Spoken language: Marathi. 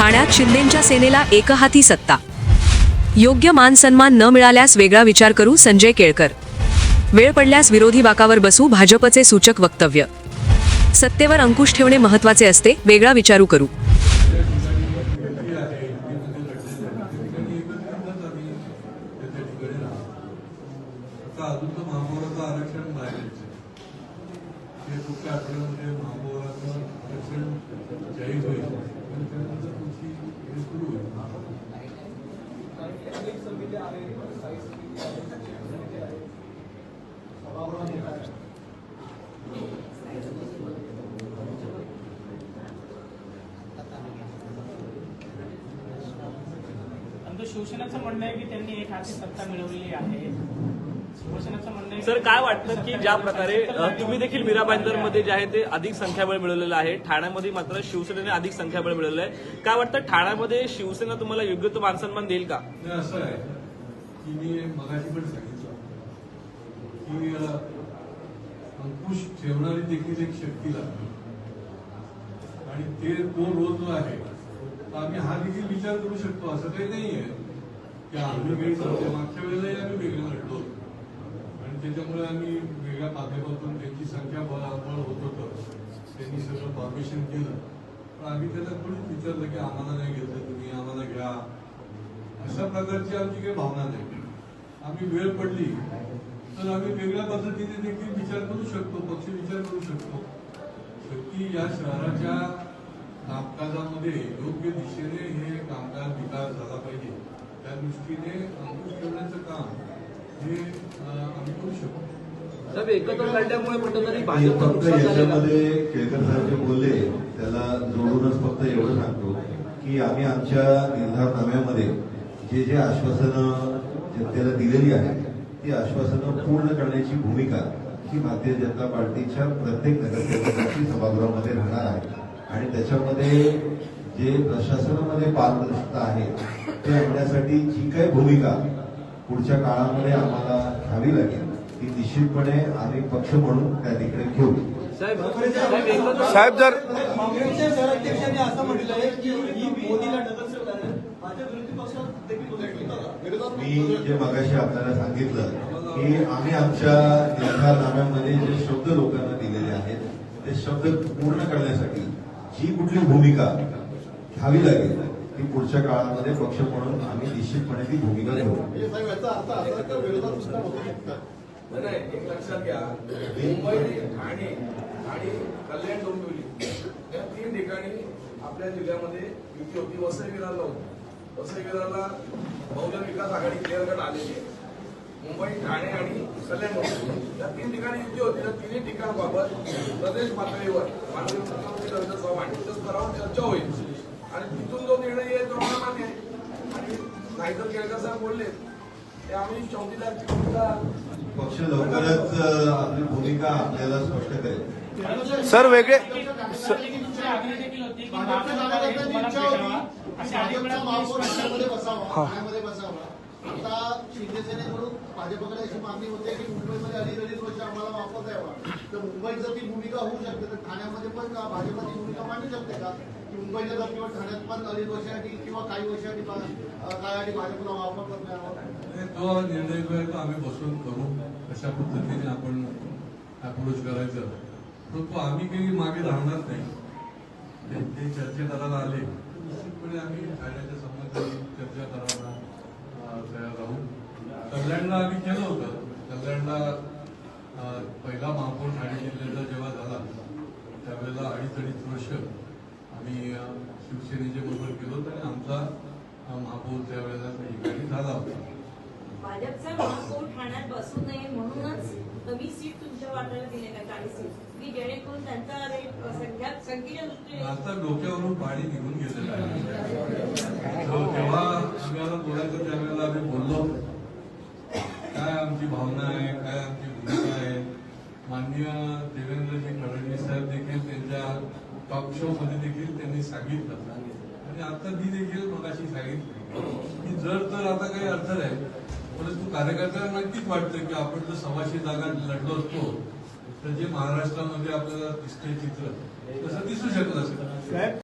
ठाण्यात शिंदेंच्या सेनेला एकहाती सत्ता. योग्य मान सन्मान न मिळाल्यास वेगळा विचार करू संजय केळकर. वेळ पडल्यास विरोधी बाकावर बसू भाजपचे सूचक वक्तव्य. सत्तेवर अंकुश ठेवणे महत्त्वाचे असते वेगळा विचारू करू. आरक्षण अजून तर महापौराचं आरक्षण बाहेर यायचं ते पुढच्या आठवड्यामध्ये महापौराचं आरक्षण जाहीर होईल आणि त्यानंतर तुमची हे सुरू होईल परंतु शिवसेनेचं म्हणणं आहे की त्यांनी एक हाती सत्ता मिळवलेली आहे. शिवसेनेचं म्हणणं आहे सर काय वाटतं की ज्या प्रकारे तुम्ही देखील मीरा मध्ये जे आहे ते अधिक संख्याबळ मिळवलेलं आहे. ठाण्यामध्ये मात्र शिवसेनेने अधिक संख्याबळ मिळवलेलं आहे. काय वाटतं ठाण्यामध्ये शिवसेना तुम्हाला योग्य तो मानसन्मान देईल का? नाही असं आहे. की मी मगाशी पण सांगितलं की अंकुश ठेवणारी देखील एक शक्ती लागते. आणि ते तो रोल जो आहे आम्ही हा देखील विचार करू शकतो असं काही नाहीये की आम्ही वेळ मागच्या वेळेलाही आम्ही वेगळे लढलो आणि त्याच्यामुळे आम्ही वेगळ्या माध्यमातून त्यांची संख्या बळ बळ होत होतं. त्यांनी सगळं परमिशन केलं. पण आम्ही त्याला कोणीच विचारलं की आम्हाला नाही घेतलं तुम्ही आम्हाला घ्या. अशा प्रकारची आमची काही भावना नाही. आम्ही वेळ पडली तर आम्ही वेगळ्या पद्धतीने देखील विचार करू शकतो पक्ष विचार करू शकतो. शेवटी या शहराच्या कामकाजामध्ये योग्य दिशेने हे कामकाज विकास झाला पाहिजे. त्या दृष्टीने अंकुश ठेवण्याचं काम हे आम्ही करू शकतो. साहेब एकत्र लढल्यामुळे कुठेतरी फक्त. याच्यामध्ये केळकर साहेब जे बोलले त्याला जोडूनच फक्त एवढं सांगतो की आम्ही आमच्या निर्धारनाम्यामध्ये जे जे आश्वासनं जनतेला दिलेली आहेत ती आश्वासनं पूर्ण करण्याची भूमिका ही भारतीय जनता पार्टीच्या प्रत्येक नगरसेवकाची सभागृहामध्ये राहणार आहे. आणि त्याच्यामध्ये जे प्रशासनामध्ये पारदर्शकता आहे ते आणण्यासाठी जी काही भूमिका पुढच्या काळामध्ये आम्हाला घ्यावी लागेल ती निश्चितपणे आम्ही पक्ष म्हणून त्या ठिकाणी घेऊ. साहेब जर काँग्रेसच्या शहराध्यक्षांनी असं म्हटलंय की ही मोदीला नगरसेवक आहे. माझ्या विरोधी पक्षात देखील विरोधात मी जे मगाशी आपल्याला सांगितलं की आम्ही आमच्या निर्धारनाम्यामध्ये जे शब्द लोकांना दिलेले आहेत ते शब्द पूर्ण करण्यासाठी जी कुठली भूमिका घ्यावी लागेल ती पुढच्या काळामध्ये पक्ष म्हणून आम्ही निश्चितपणे ती भूमिका घेऊ. म्हणजे एक लक्षात घ्या. मुंबई ठाणे आणि कल्याण डोंबिवली या तीन ठिकाणी आपल्या जिल्ह्यामध्ये युती होती. वसई विरारला होती. वसई विरारला बहुजन विकास आघाडी क्लिअर कट आलेली आहे. मुंबई ठाणे आणि या तीन ठिकाणी युती होती. त्या तिन्ही ठिकाणाबाबत प्रदेश पातळीवर माननीय मुख्यमंत्री रवींद्र चव्हाण यांच्या स्तरावर चर्चा होईल. आणि तिथून जो निर्णय येईल तो आम्हाला मान्य आहे. आणि नाहीतर केळकर साहेब बोलले ते आम्ही चौथी तारखेला पक्ष लवकरच आपली भूमिका आपल्याला स्पष्ट करेल. सर वेगळे हे. बसावा. आता शिंदे सेनेकडून भाजपकडे अशी मागणी होते की मुंबईमध्ये अडीच अडीच वर्ष आम्हाला वापरता यावा. तर मुंबईत जर ती भूमिका होऊ शकते तर ठाण्यामध्ये पण का भाजपची भूमिका मांडू शकते का? की मुंबईला जर किंवा ठाण्यात पण अडीच वर्षासाठी किंवा काही वर्षासाठी काळासाठी भाजपला वापर करता आणि तो निर्णय जो आहे तो आम्ही बसून करू अशा पद्धतीने आपण अप्रोच करायचं. परंतु आम्ही काही मागे राहणार नाही. ते- चर्चे करायला आले. निश्चितपणे आम्ही ठाण्याच्या संबंधाने चर्चा करायला कल्याणला आम्ही केलं होतं. कल्याणला पहिला महापौर ठाणे जिल्ह्याचा जेव्हा झाला त्यावेळेला अडीच अडीच वर्ष आम्ही अं, शिवसेनेच्या बरोबर केलो होतं आणि आमचा महापौर त्यावेळेला त्या ठिकाणी झाला होता. भाजपचा महापौर ठाण्यात बसू नये म्हणूनच कमी सीट तुमच्या वाट्याला दिले का? चाळीस सीट. की जेणेकरून त्यांचा रेट संख्या संख्येच्या दृष्टीने आता डोक्यावरून पाणी निघून गेलेलं आहे. तो जेव्हा आम्हाला बोलायचं त्यावेळेला आम्ही बोललो काय आमची भावना आहे काय आमची भूमिका आहे माननीय देवेंद्रजी फडणवीस साहेब देखील त्यांच्या टॉक शो मध्ये देखील त्यांनी सांगितलं. आणि आता मी देखील मगाशी सांगितलं. की जर तर आता काही अर्थ नाही परंतु कार्यकर्त्यांना नक्कीच वाटतं की आपण जर सव्वाशे जागा लढलो असतो तर जे महाराष्ट्रामध्ये आपल्याला दिसतंय चित्र तसं दिसू शकत असेल.